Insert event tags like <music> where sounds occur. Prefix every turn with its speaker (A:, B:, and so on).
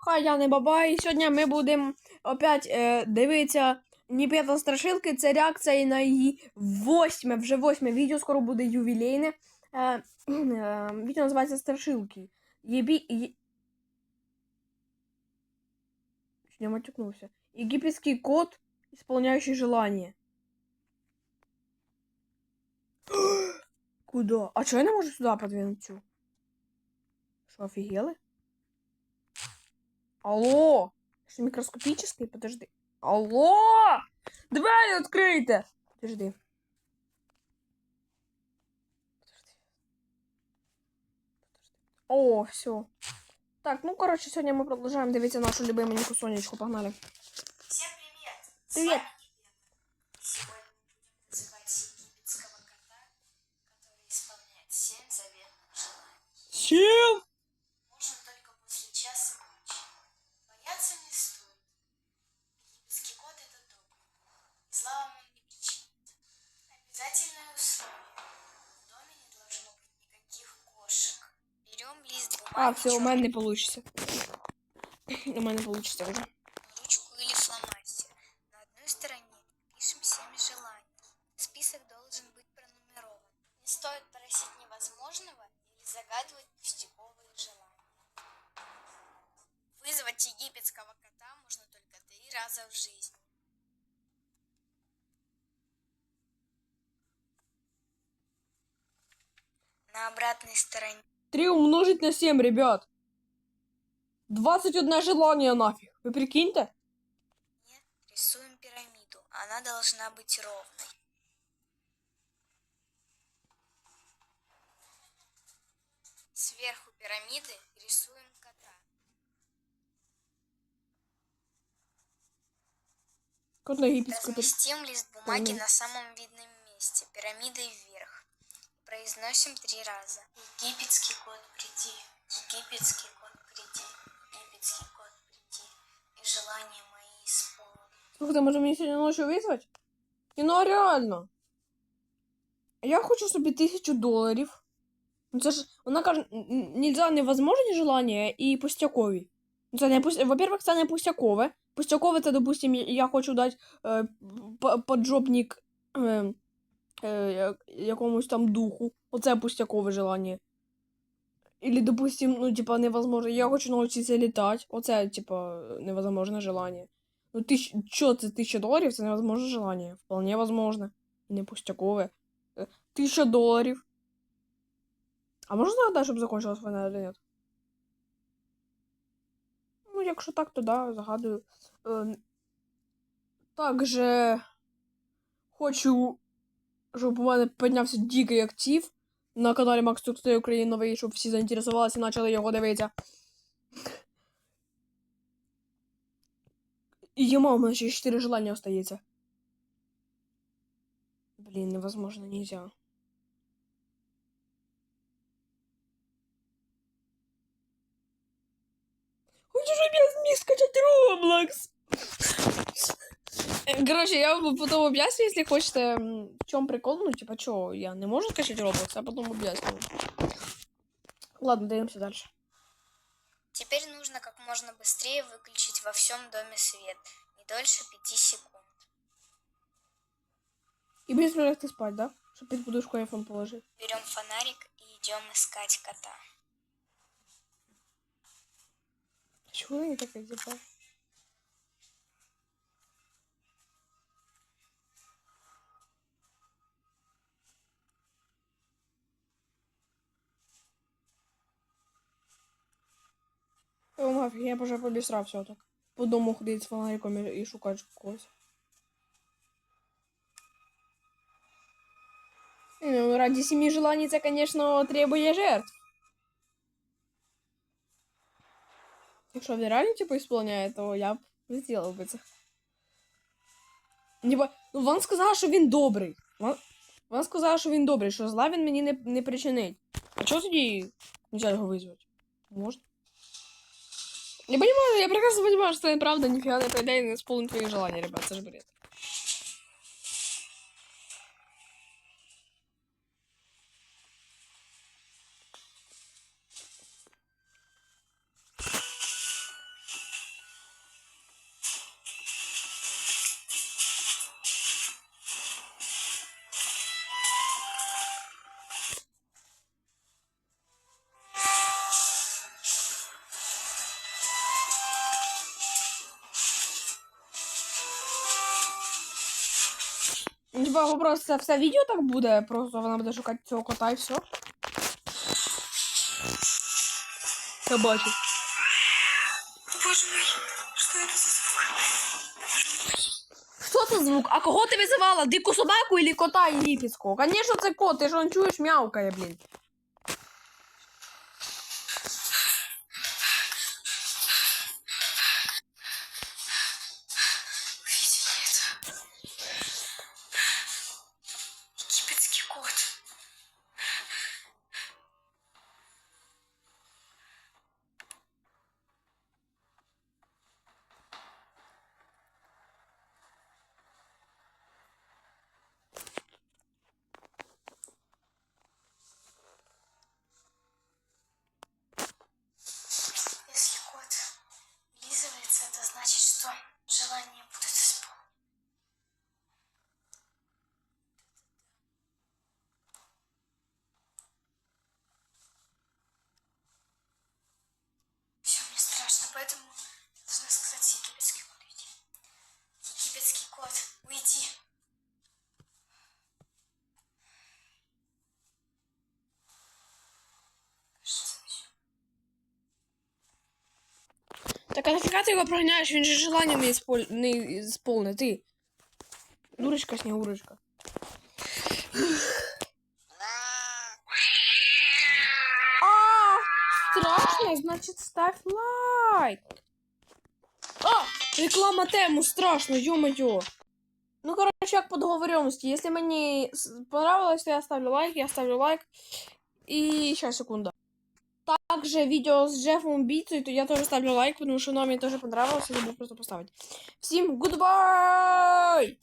A: Хай я не бабай. Сьогодні ми будемо опять е, дивитися Ніпета страшилки. Це реакція на її восьме, вже восьме відео, скоро буде ювілейне. Е, е, відео називається Страшилки. Єбі... Є... Чуть матюкнувся. Египетский кот, исполняющий желание. <gasps> Куда? А чого я не можу сюди подвинути? Що, офігели? Алло! Что, микроскопический? Подожди. Алло! Двері відкрийте! Подожди. О, все. Так, ну, короче, сегодня мы продолжаем дивитися нашу любимую Нику Сонечку. Погнали.
B: Всем привет!
A: Привет.
B: Сегодня будем называть египетского кота, который исполняет семь заветных желаний.
A: Чем? А, все, у мене не получится. У мене не получится уже.
B: ручку или фломастер. На одной стороне пишем семь желаний. Список должен быть пронумерован. Не стоит просить невозможного или загадывать пустяковые желания. Вызвать египетского кота можно только три раза в жизни. На обратной стороне
A: 3 умножить на 7, ребят. 21 желание нафиг. Вы прикиньте?
B: рисуем пирамиду. Она должна быть ровной. Сверху пирамиды рисуем кота.
A: Кот на египетскую
B: Разместим лист бумаги
A: Мгм.
B: на самом видном месте, пирамидой вверх. Произносим три раза. Египетский кот, приди. Египетский кот, приди. Египетский кот, приди. И желания мои исполни.
A: Слухайте, може мені сьогодні ночі визвати? Ну реально. Я хочу собі тисячу доларів. Ну це ж, вона каже, нельзя невозможні желання і пустякові. Во-первых, це не пустякове. Пустякове це, допустим, я хочу дати е, поджопник е, е, я- якомусь там духу. Оце пустякове желання. Или, допустим, ну, типа, невозможно. Я хочу навчитися літати. Оце, типа, невозможне желання. Ну, тысяч... Чё, це тысяча долларов? Это невозможно желание. Вполне возможно. И не пустяковое. Э, Тысяча долларов. А можно загадать, чтобы закончилась война или нет? Ну, якщо так, то да, загадую. Е, Также хочу, щоб у мене піднявся дикий актив на каналі Макс Тукстей Україна новий, щоб всі заінтересувалися і почали його дивитися. И ема, у меня еще 4 желания остается. Блин, невозможно, нельзя. Хочешь опять мне скачать Роблокс? Э, Короче, я вам потом объясню, если хочете, м, в чем прикол. Ну, типа, что, я не могу скачать Роблокс, а потом объясню. Ладно, даемся дальше.
B: Теперь нужно как можно быстрее выключить во всем доме свет, не дольше пяти секунд.
A: И без лягти спать, да? Чтобы під подушку айфон положить.
B: Берем фонарик и идем искать кота.
A: Чего они так типа? О, нафиг, я вже побісрав все так. По дому ходити з фонариком і, шукати когось. Ну, ради семи желаний це, конечно, требує жертв. Якщо він реально, типу, ісполняє, то я б зробив би це. Ніби, ну, вона сказала, що він добрий. Вона, вона сказала, що він добрий, що зла він мені не, не причинить. А чого тоді нельзя його визвати? Можна? Я понимаю, я прекрасно понимаю, что это правда нифига не пройдет и не исполнит твои желания, ребят, это же бред. Типа, вопрос, це все відео так буде, просто вона буде шукати цього кота і все. Я бачу.
B: Боже мой, что это за звук?
A: Що це звук? А кого ти визивала? Дику собаку или кота єгипетського? Конечно, це кот, ти ж он чуєш мяукає, блін.
B: поэтому я должна сказать египетский кот, уйди. Египетский кот, уйди. Что за всё?
A: Так а нафіга ти його проганяєш? Він же желання не, ісполь... не сповне, ти. Дурочка, снігурочка. А, страшно, значит ставь лайк. А, реклама тему страшно, ё-моё. Ну, короче, як по договоренности. Если мені с- понравилось, то я ставлю лайк, я ставлю лайк. И сейчас, секунда. Также видео с Джеффом убийцей, то я тоже ставлю лайк, потому что оно мне тоже понравилось, и забыл просто поставить. Всем гудбай!